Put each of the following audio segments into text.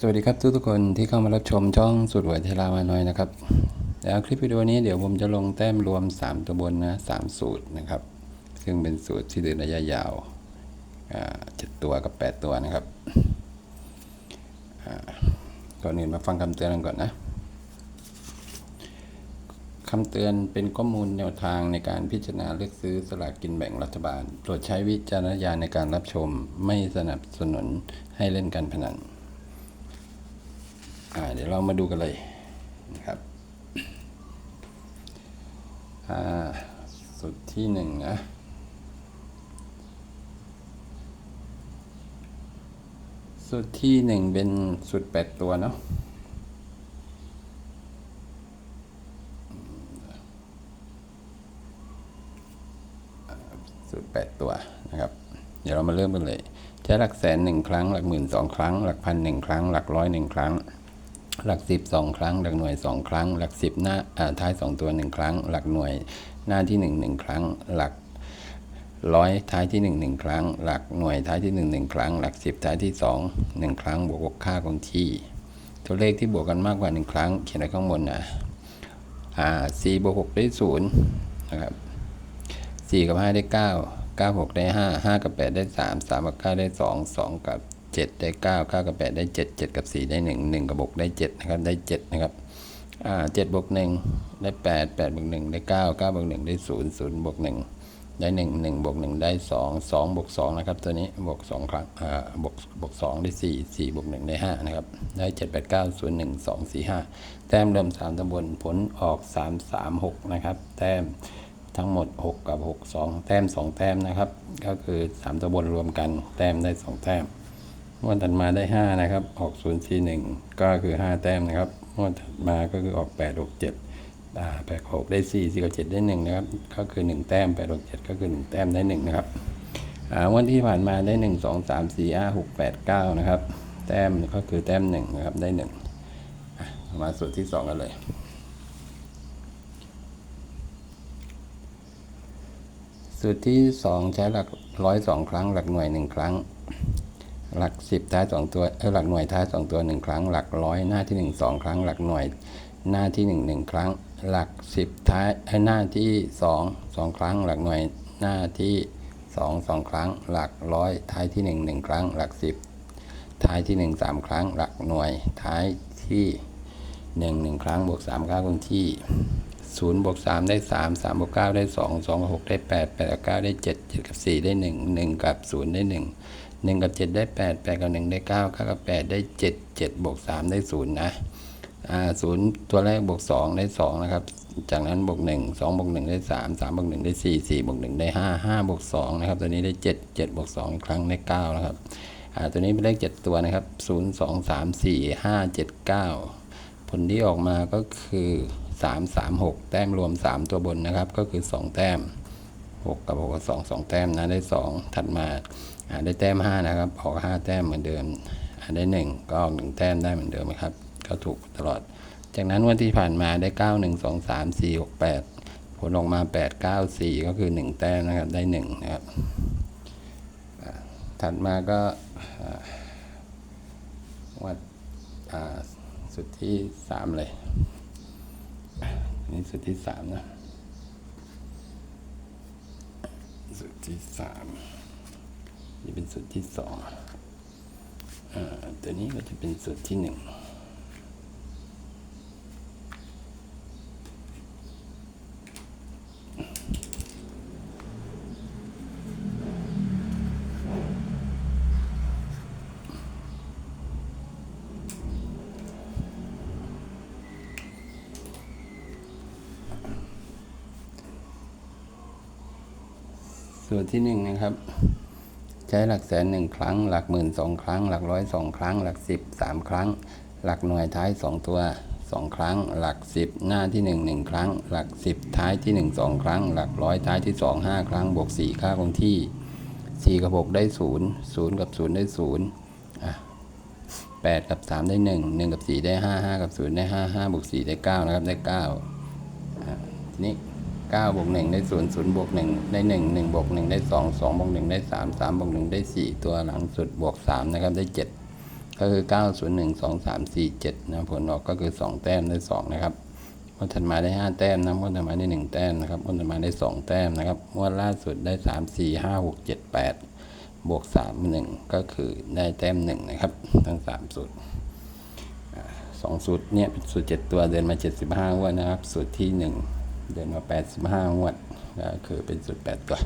สวัสดีครับทุกทุกคนที่เข้ามารับชมช่องสุดหวยเทลามาน้อยนะครับแล้วคลิปวิดีโอนี้เดี๋ยวผมจะลงแต้มรวม 3 ตัวบนนะสามสูตรนะครับ ซึ่งเป็นสูตรที่เดินระยะยาวเจ็ดตัวกับ 8 ตัวนะครับก่อนอื่นมาฟังคำเตือนกันก่อนนะคำเตือนเป็นข้อมูลแนวทางในการพิจารณาเลือกซื้อสลากกินแบ่งรัฐบาล โปรดใช้วิจารณญาณในการรับชมไม่สนับสนุนให้เล่นการพนัน เดี๋ยวเรามาดูกันเลยนะครับสุดที่หนึ่งนะสุดที่หนึ่งเป็นสุดแปดตัวเนาะสุดแปดตัวนะครับ เดี๋ยวเรามาเริ่มกันเลย ใช้หลักแสนหนึ่งครั้ง หลักหมื่นสองครั้ง หลักพันหนึ่งครั้ง หลักร้อยหนึ่งครั้ง หลักสิบสองครั้ง หลักหน่วยสองครั้ง หลักสิบหน้าท้ายสองตัวหนึ่งครั้ง หลักหน่วยหน้าที่หนึ่งหนึ่งครั้ง หลักร้อยท้ายที่หนึ่งหนึ่งครั้ง หลักหน่วยท้ายที่หนึ่งหนึ่งครั้ง หลักสิบท้ายที่สองหนึ่งครั้ง บวกค่าคงที่ ตัวเลขที่บวกกันมากกว่าหนึ่งครั้ง เขียนไว้ข้างบนนะอ่าสี่บวกหกได้ศูนย์นะครับสี่กับห้าได้เก้าเก้าหกได้ห้าห้ากับแปดได้สามสามกับเก้าได้สองสองกับ เจ็ดได้เก้าเก้ากับแปดได้เจ็ดเจ็ดกับสี่ได้หนึ่งหนึ่งกับหกได้เจ็ดนะครับ ได้เจ็ดนะครับอ่าเจ็ดบวกหนึ่งได้แปดแปดบวกหนึ่งได้เก้าเก้าบวกหนึ่งได้ศูนย์ศูนย์บวกหนึ่งได้หนึ่งหนึ่งบวกหนึ่งได้สองสองบวกสองนะครับ ตัวนี้บวกสองครั้งอ่าบวกบวกสองได้สี่สี่บวกหนึ่งได้ห้านะครับ ได้เจ็ดแปดเก้าศูนย์หนึ่งสองสี่ห้าแต้มรวมสามตำบลผลออกสามสามหกนะครับ แต้มทั้งหมด 6 กับ 6 2 แต้ม 2 แต้มนะครับ ก็คือ 3ตัวบนรวมกันแต้มได้ 2 แต้ม งวดถัดมาได้ 5 นะครับ ออก0 4 1 ก็คือ 5 แต้มนะครับงวดถัดมาก็คือออก 8 6 7อ่า8 6 ได้4 4กับ7ได้ 1 นะครับ ก็คือ 1 แต้ม 8 6 7 ก็คือ 1 แต้มได้ 1 นะครับอ่างวันที่ผ่านมาได้ 1 2 3 4 5 6 8 9 นะครับ แต้มก็คือแต้ม 1 นะครับ ได้1อะมาส่วนที่ 2 กันเลยสูตรที่สองใช้หลักร้อยสองครั้งหลักหน่วยหนึ่งครั้ง หลักสิบท้ายสองตัวเออหลักหน่วยท้ายสองตัวหนึ่งครั้ง หลักร้อยหน้าที่หนึ่งสองครั้ง หลักหน่วยหน้าที่หนึ่งหนึ่งครั้ง หลักสิบท้ายเอ้ยหน้าที่สองสองครั้ง หลักหน่วยหน้าที่สองสองครั้ง หลักร้อยท้ายที่หนึ่งหนึ่งครั้ง หลักสิบท้ายที่หนึ่งสามครั้ง หลักหน่วยท้ายที่หนึ่งหนึ่งครั้งบวกสามค่าคงที่ศูนย์บวกสามได้สามสามบวกเก้าได้สองสองกับหกได้แปดแปดกับเก้าได้เจ็ดเจ็ดกับสี่ได้หนึ่งหนึ่งกับศูนย์ได้หนึ่ง นึ่งหนึ่งกับเจ็ดได้แปดแปดกับหนึ่งได้เก้าเก้ากับแปดได้เจ็ดเจ็ดบวกสามได้ศูนย์นะอ่าศูนย์ตัวแรกบวกสองได้สองนะครับ จากนั้นบวกหนึ่งสองบวกหนึ่งได้สามสามบวกหนึ่งได้สี่สี่บวกหนึ่งได้ห้าห้าบวกสองนะครับ ตัวนี้ได้เจ็ดเจ็ดบวกสองอีกครั้งได้เก้านะครับอ่าตัวนี้เป็นเลขเจ็ดตัวนะครับศูนย์สองสามสี่ห้าเจ็ดเก้าผลที่ออกมาก็คือ 3 3 6 แต้มรวม 3 ตัวบนนะครับ ก็คือ 2 แต้ม 6 กับ6กับ2 2 แต้มนะ ได้ 2 ถัดมา ได้แต้ม 5 นะครับ ออก 5 แต้มเหมือนเดิม ได้ 1 ก็ออก 1 แต้มได้เหมือนเดิมครับ ก็ถูกตลอด จากนั้นวันที่ผ่านมาได้ 9 1 2 3 4 6 8 ผลออกมา 8 9 4 ก็คือ 1 แต้มนะครับ ได้ 1 นะครับ ถัดมาก็วัดสุดที่ 3 เลย นี่สุดที่ 3 นะ สุดที่ 3 จะเป็นสูตรที่สองอตัวนี้ก็จะเป็นสูตรที่หนึ่งส่วนที่หนึ่งนะครับ ใช้หลักแสนหนึ่งครั้ง หลักหมื่นสองครั้ง หลักร้อยสองครั้ง หลักสิบสามครั้ง หลักหน่วยท้ายสองตัวสองครั้ง หลักสิบหน้าที่หนึ่งหนึ่งครั้ง หลักสิบท้ายที่หนึ่งสองครั้ง หลักร้อยท้ายที่สองห้าครั้ง บวกสี่ค่าคงที่สี่กับหกได้ศูนย์ศูนย์กับศูนย์ได้ศูนย์อะแปดกับสามได้หนึ่งหนึ่งกับสี่ได้ห้าห้ากับศูนย์ได้ห้าห้าบวกสี่ได้เก้านะครับได้เก้านี้ เก้าบวกหนึ่งได้ศูนย์ศูนย์บวกหนึ่งได้หนึ่งหนึ่งบวกหนึ่งได้สองสองบวกหนึ่งได้สามสามบวกหนึ่งได้สี่ตัวหลังสุดบวกสามนะครับได้เจ็ดก็คือเก้าศูนย์หนึ่งสองสามสี่เจ็ดนะผลออกก็คือสองแต้มได้สองนะครับงวดถัดมาได้ห้าแต้มนะงวดถัดมาได้หนึ่งแต้มนะครับงวดถัดมาได้สองแต้มนะครับงวดล่าสุดได้สามสี่ห้าหกเจ็ดแปดบวกสามหนึ่งก็คือได้แต้มหนึ่งนะครับ ทั้งสามสูตรสองสูตรเนี่ยเป็นสูตรเจ็ดตัวเดินมาเจ็ดสิบห้างวดนะครับ สูตรที่หนึ่ง เดินมาแปดสิบห้างวดก็คือเป็นสูตรแปดตัว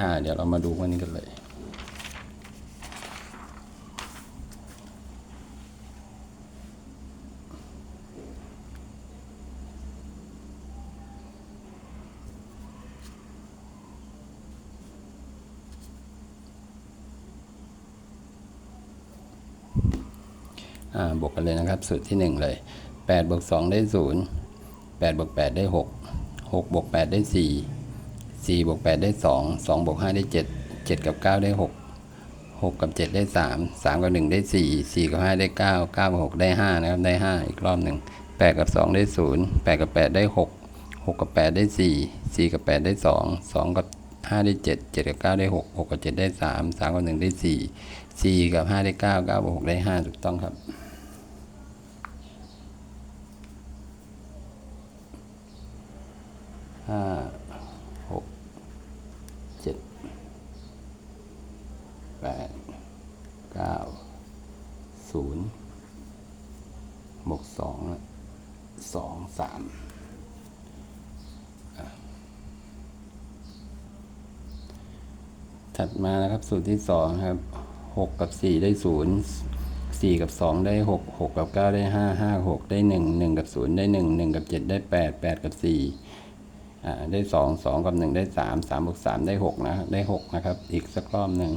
อ่า เดี๋ยวเรามาดูวันนี้กันเลยอ่าบวกกันเลยนะครับสูตรที่หนึ่งเลยแปดบวกสองได้ศูนย์แปดบวกแปดได้ห กหกบวกแปดได้สี่สี่บวกแปดได้สองสองบวกห้าได้เจ็ดเจ็ดกับเก้าได้หกหกกับเจ็ดได้สามสามกับหนึ่งได้สี่สี่กับห้าได้เก้าเก้ากับหกได้ห้านะครับ ได้ห้าอีกรอบหนึ่งแปดกับสองได้ศูนย์แปดกับแปดได้หกหกกับแปดได้สี่สี่กับแปดได้สองสองกับห้าได้เจ็ดเจ็ดกับเก้าได้หกหกกับเจ็ดได้สามสามกับหนึ่งได้สี่สี่กับห้าได้เก้าเก้ากับหกได้ห้าถูกต้องครับ ห้าหกเจ็ดแปดเก้าศูนย์บวกสองสองสามถัดมานะครับสูตรที่สองครับหกกับสี่ได้ศูนย์สี่กับสองได้หกหกกับเก้าได้ห้าห้าหกได้หนึ่งหนึ่งกับศูนย์ได้หนึ่งหนึ่งกับเจ็ดได้แปดแปดกับสี่ ได้สองสองกับหนึ่งได้สามสามบวกสามได้หกนะได้หกนะครับ อีกสักรอบหนึ่ง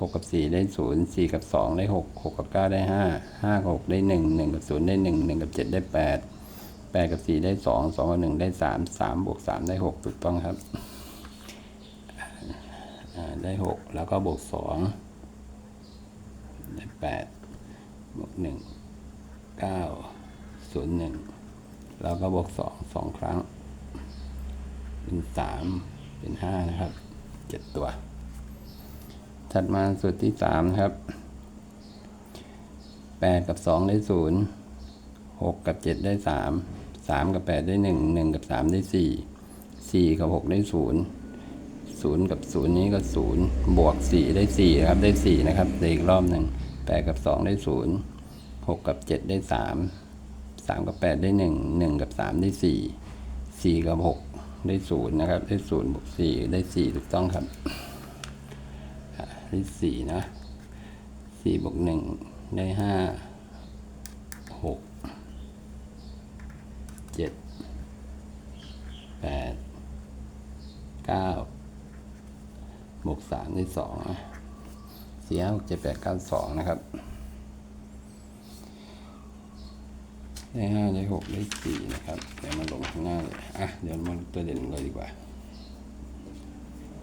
หกกับสี่ได้ศูนย์สี่กับสองได้หกหกกับเก้าได้ห้าห้ากับหกได้หนึ่งหนึ่งกับศูนย์ได้หนึ่งหนึ่งกับเจ็ดได้แปดแปดกับสี่ได้สองสองกับหนึ่งได้สามสามบวกสามได้หกถูกต้องครับได้หกแล้วก็บวกสองได้แปดบวกหนึ่งเก้าศูนย์หนึ่งแล้วก็บวกสองสองครั้ง เป็นสามเป็นห้านะครับเจ็ดตัว ถัดมาสูตรที่สามครับแปดกับสองได้ศูนย์หกกับเจ็ดได้สามสามกับแปดได้หนึ่งหนึ่งกับสามได้สี่สี่กับหกได้ศูนย์ศูนย์กับศูนย์นี้ก็ศูนย์บวกสี่ได้สี่นะครับได้สี่นะครับได้อีกรอบหนึ่งแปดกับสองได้ศูนย์หกกับเจ็ดได้สามสามกับแปดได้หนึ่งหนึ่งกับสามได้สี่สี่กับหก ได้ศูนย์นะครับ ได้ศูนย์บวกสี่ได้สี่ถูกต้องครับได้สี่นะสี่บวกหนึ่งได้ห้าหกเจ็ดแปดเก้าบวกสามได้สองสี่ห้าหกเจ็ดแปดเก้าสองนะครับ ได้ห้าได้หกได้สี่นะครับ เดี๋ยวมาลงข้างหน้าเลยอะเดี๋ยวมาตัวเด่นเลยดีกว่า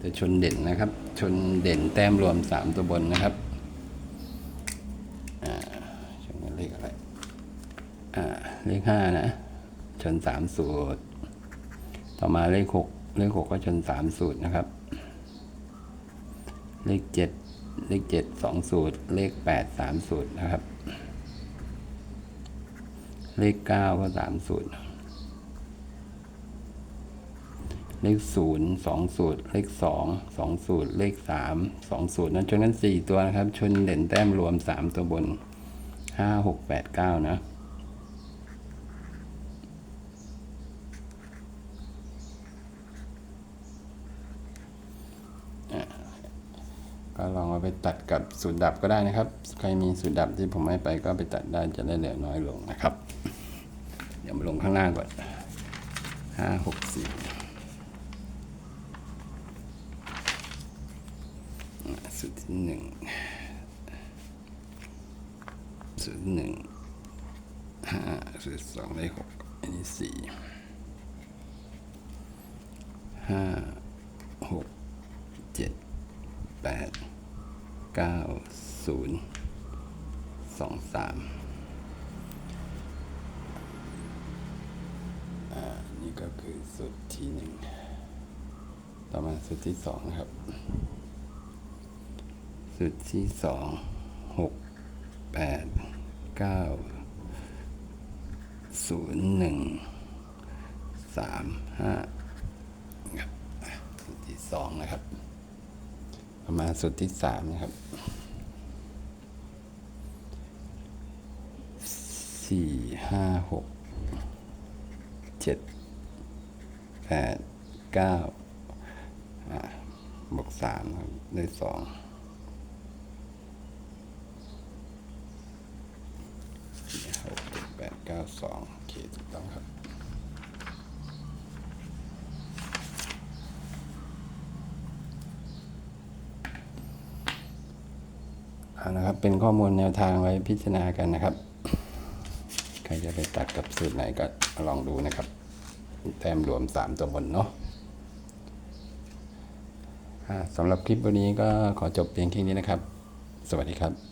จะชนเด่นนะครับ ชนเด่นแต้มรวมสามตัวบนนะครับอ่าชนเลขอะไรอ่าเลขห้านะ ชนสามสูตร ต่อมาเลขหกเลขหกก็ชนสามสูตรนะครับ เลขเจ็ดเลขเจ็ดสองสูตร เลขแปดสามสูตรนะครับ เลขเก้าก็สามสูตร เลขศูนย์สองสูตร เลขสองสองสูตร เลขสามสองสูตรนั้นชนกันสี่ตัวนะครับ ชนเด่นแต้มรวมสามตัวบนห้าหกแปดเก้านะก็ลองเอาไปตัดกับสูตรดับก็ได้นะครับ ใครมีสูตรดับที่ผมให้ไปก็ไปตัดได้จะได้เหลือน้อยลงนะครับ ดี๋ยวมาลงข้างล่างก่อนห้าหกสี่สูตรที่หนึ่งสูตรหนึ่งห้าสูตรสองได้หกอันนี้สี่ห้าหกเจ็ดแปดเก้าศูนย์สองสามอ่า นี่ก็คือสูตรที่หนึ่งต่อมาสูตรที่สองนะครับ สูตรที่สองหกแปดเก้าศูนย์หนึ่งสามห้าครับสูตรที่สองนะครับประมาณสูตรที่สามนะครับสี่ห้าหกเจ็ด แปดเก้าบวกสามครับได้สองหกเจ็ดแปดเก้าสองโอเคถูกต้องครับเอานะครับ เป็นข้อมูลแนวทางไว้พิจารณากันนะครับ ใครจะไปตัดกับสูตรไหนก็ลองดูนะครับ แต้มรวม 3 ตัวบนเนาะสำหรับคลิปวันนี้ก็ขอจบเพียงแค่นี้นะครับ สวัสดีครับ